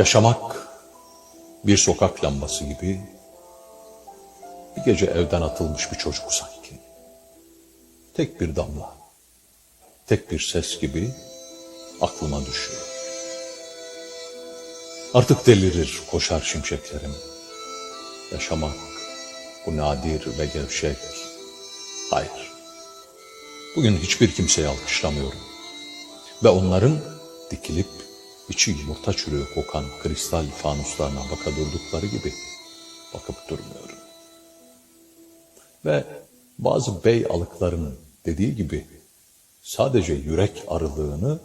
Yaşamak bir sokak lambası gibi bir gece evden atılmış bir çocuk sanki. Tek bir damla, tek bir ses gibi aklıma düşüyor. Artık delirir koşar şimşeklerim. Yaşamak bu nadir ve gevşek. Hayır. Bugün hiçbir kimseyi alkışlamıyorum. Ve onların dikilip içi yumurta çürüğü kokan kristal fanuslarına baka durdukları gibi bakıp durmuyorum. Ve bazı bey alıkların dediği gibi sadece yürek arılığını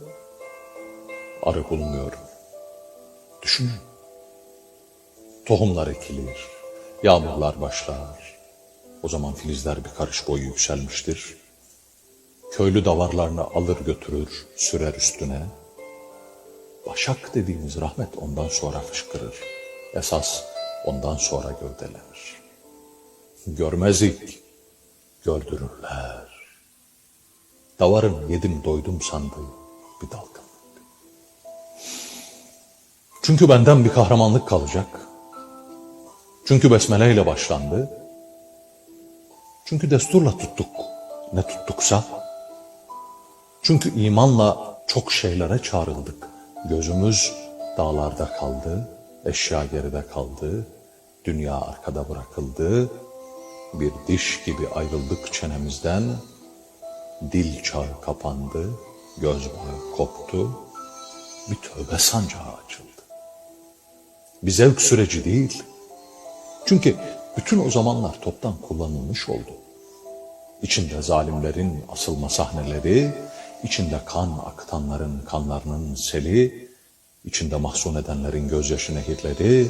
arı bulmuyorum. Düşünün. Tohumlar ekilir, yağmurlar başlar. O zaman filizler bir karış boyu yükselmiştir. Köylü davarlarını alır götürür, sürer üstüne. Başak dediğimiz rahmet ondan sonra fışkırır. Esas ondan sonra gövdelenir. Görmezlik, gördürürler. Davarın yedim doydum sandığı bir dalgınlık. Çünkü benden bir kahramanlık kalacak. Çünkü besmele ile başlandı. Çünkü desturla tuttuk ne tuttuksa. Çünkü imanla çok şeylere çağrıldık. Gözümüz dağlarda kaldı, eşya geride kaldı, dünya arkada bırakıldı. Bir diş gibi ayrıldık çenemizden, dil çağı kapandı, göz bağı koptu, bir tövbe sancağı açıldı. Bir zevk süreci değil. Çünkü bütün o zamanlar toptan kullanılmış oldu. İçinde zalimlerin asılma sahneleri, içinde kan akıtanların kanlarının seli, içinde mahzun edenlerin gözyaşı nehirleri.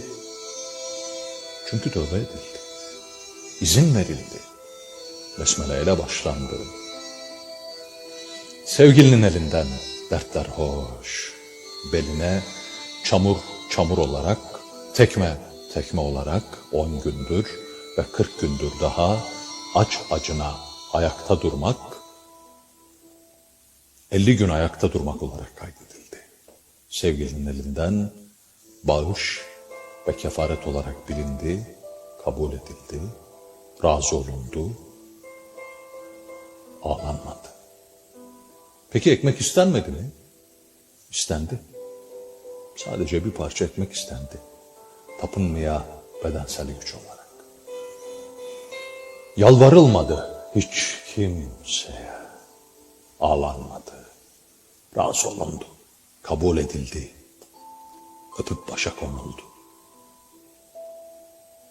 Çünkü tövbe edildi. İzin verildi. Besmele ile başlandı. Sevgilinin elinden dertler hoş. Beline çamur çamur olarak, tekme tekme olarak on gündür ve kırk gündür daha aç acına ayakta durmak, elli gün ayakta durmak olarak kaydedildi. Sevgilinin elinden bağış ve kefaret olarak bilindi, kabul edildi, razı olundu, ağlanmadı. Peki ekmek istenmedi mi? İstendi. Sadece bir parça ekmek istendi. Tapınmaya bedensel güç olarak. Yalvarılmadı hiç kimseye. Ağlanmadı. Razı olundu. Kabul edildi. Öpüp başa konuldu.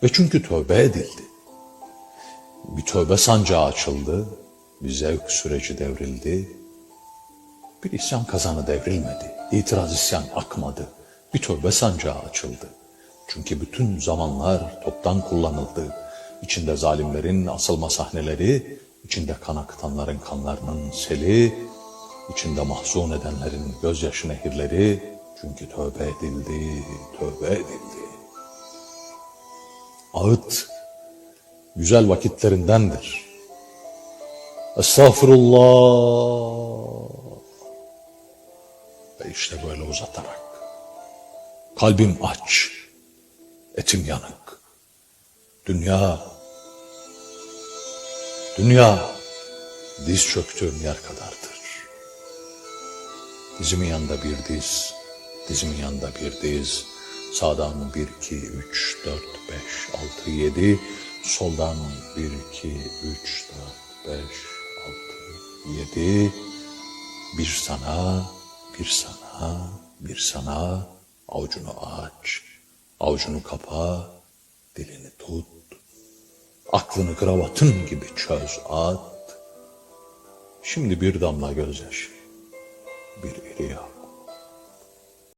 Ve çünkü tövbe edildi. Bir tövbe sancağı açıldı. Bir zevk süreci devrildi. Bir isyan kazanı devrilmedi. İtiraz isyan akmadı. Bir tövbe sancağı açıldı. Çünkü bütün zamanlar toptan kullanıldı. İçinde zalimlerin asılma sahneleri, içinde kan akıtanların kanlarının seli, içinde mahzun edenlerin gözyaşı nehirleri, çünkü tövbe edildi, tövbe edildi. Ağıt, güzel vakitlerindendir. Estağfurullah. Ve işte böyle uzatarak. Kalbim aç, etim yanık. Dünya, dünya diz çöktüğüm yer kadardır. Dizimin yanında bir diz, dizimin yanında bir diz. Sağdan bir, iki, üç, dört, beş, altı, yedi. Soldan bir, iki, üç, dört, beş, altı, yedi. Bir sana, bir sana, bir sana. Avucunu aç, avucunu kapa, dilini tut. Aklını kravatın gibi çöz at. Şimdi bir damla gözyaşı, bir iri yağ.